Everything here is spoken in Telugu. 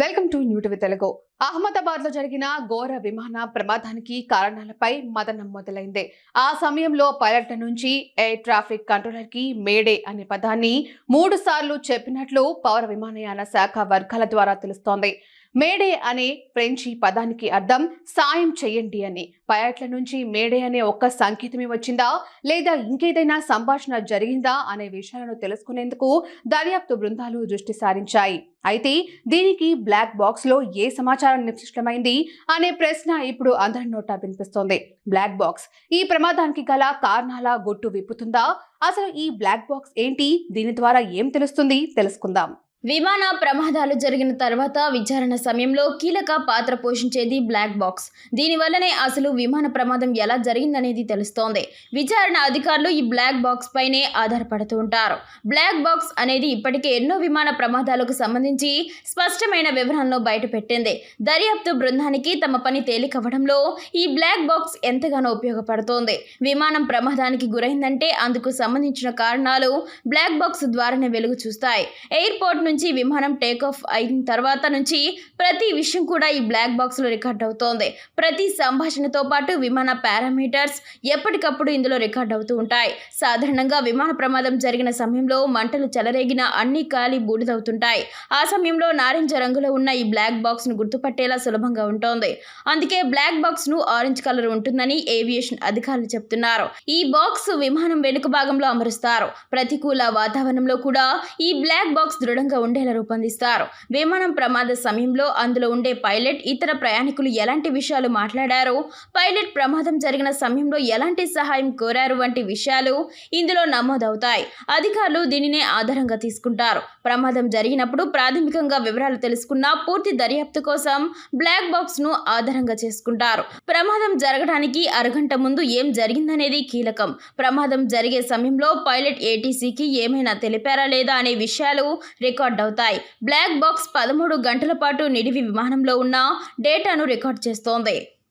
Welcome to new TV Telugu. అహ్మదాబాద్లో జరిగిన ఘోర విమాన ప్రమాదానికి కారణాలపై మదనం మొదలైంది. ఆ సమయంలో పైలట్ నుంచి ఎయిర్ ట్రాఫిక్ కంట్రోలర్కి మేడే అనే పదాన్ని మూడు సార్లు చెప్పినట్లు పౌర విమానయాన శాఖ వర్గాల ద్వారా తెలుస్తోంది. మేడే అనే ఫ్రెంచి పదానికి అర్థం సాయం చేయండి అని. పైలట్ల నుంచి మేడే అనే ఒక్క సంకేతమే వచ్చిందా? లేదా ఇంకేదైనా సంభాషణ జరిగిందా? అనే విషయాలను తెలుసుకునేందుకు దర్యాప్తు బృందాలు దృష్టి సారించాయి. అయితే దీనికి బ్లాక్ బాక్స్లో ఏ సమాచారం నిక్షిష్టమైంది అనే ప్రశ్న ఇప్పుడు అందరి నోటా వినిపిస్తోంది. బ్లాక్ బాక్స్ ఈ ప్రమాదానికి గల కారణాల గొట్టు విప్పుతుందా? అసలు ఈ బ్లాక్ బాక్స్ ఏంటి? దీని ద్వారా ఏం తెలుస్తుంది? తెలుసుకుందాం. విమాన ప్రమాదాలు జరిగిన తర్వాత విచారణ సమయంలో కీలక పాత్ర పోషించేది బ్లాక్ బాక్స్. దీనివల్లనే అసలు విమాన ప్రమాదం ఎలా జరిగిందనేది తెలుస్తోంది. విచారణ అధికారులు ఈ బ్లాక్ బాక్స్ పైనే ఆధారపడుతూ ఉంటారు. బ్లాక్ బాక్స్ అనేది ఇప్పటికే ఎన్నో విమాన ప్రమాదాలకు సంబంధించి స్పష్టమైన వివరాలను బయటపెట్టింది. దర్యాప్తు బృందానికి తమ పని తేలికవ్వడంలో ఈ బ్లాక్ బాక్స్ ఎంతగానో ఉపయోగపడుతోంది. విమానం ప్రమాదానికి గురైందంటే అందుకు సంబంధించిన కారణాలు బ్లాక్ బాక్స్ ద్వారానే వెలుగు చూస్తాయి. ఎయిర్పోర్ట్ నుంచి విమానం టేక్ ఆఫ్ అయిన తర్వాత నుంచి ప్రతి విషయం కూడా ఈ బ్లాక్ బాక్స్లో రికార్డ్ అవుతోంది. ప్రతి సంభాషణతో పాటు విమాన పారామీటర్స్ ఎప్పటికప్పుడు ఇందులో రికార్డ్ అవుతూ ఉంటాయి. సాధారణంగా విమాన ప్రమాదం జరిగిన సమయంలో మంటలు చెలరేగిన అన్ని కాలి బూడిదవుతుంటాయి. ఆ సమయంలో నారింజ రంగులో ఉన్న ఈ బ్లాక్ బాక్స్ను గుర్తుపట్టేలా సులభంగా ఉంటుంది. అందుకే బ్లాక్ బాక్స్ను ఆరెంజ్ కలర్ ఉంటుందని ఏవియేషన్ అధికారులు చెప్తున్నారు. ఈ బాక్స్ విమానం వెనుక భాగంలో అమరుస్తారు. ప్రతికూల వాతావరణంలో కూడా ఈ బ్లాక్ బాక్స్ దృఢంగా ఉండేలా రూపొందిస్తారు. విమానం ప్రమాద సమయంలో అందులో ఉండే పైలట్ ఇతర ప్రయాణికులు ఎలాంటి విషయాలు మాట్లాడారు? పైలట్ ప్రమాదం జరిగిన సమయంలో ఎలాంటి సహాయం కోరారు వంటి విషయాలు ఇందులో నమోదవుతాయి. అధికారులు దీనినే ఆధారంగా తీసుకుంటారు. ప్రమాదం జరిగినప్పుడు ప్రాథమికంగా వివరాలు తెలుసుకున్న పూర్తి దర్యాప్తు కోసం బ్లాక్ బాక్స్ను ఆధారంగా చేసుకుంటారు. ప్రమాదం జరగడానికి అరగంట ముందు ఏం జరిగిందనేది కీలకం. ప్రమాదం జరిగే సమయంలో పైలట్ ఏటీసీకి ఏమైనా తెలిపారా లేదా అనే విషయాలు రికార్డ్ అవుతాయి బ్లాక్ బాక్స్ పదమూడు గంటల పాటు నిడివి విమానంలో ఉన్న డేటాను రికార్డ్ చేస్తోంది.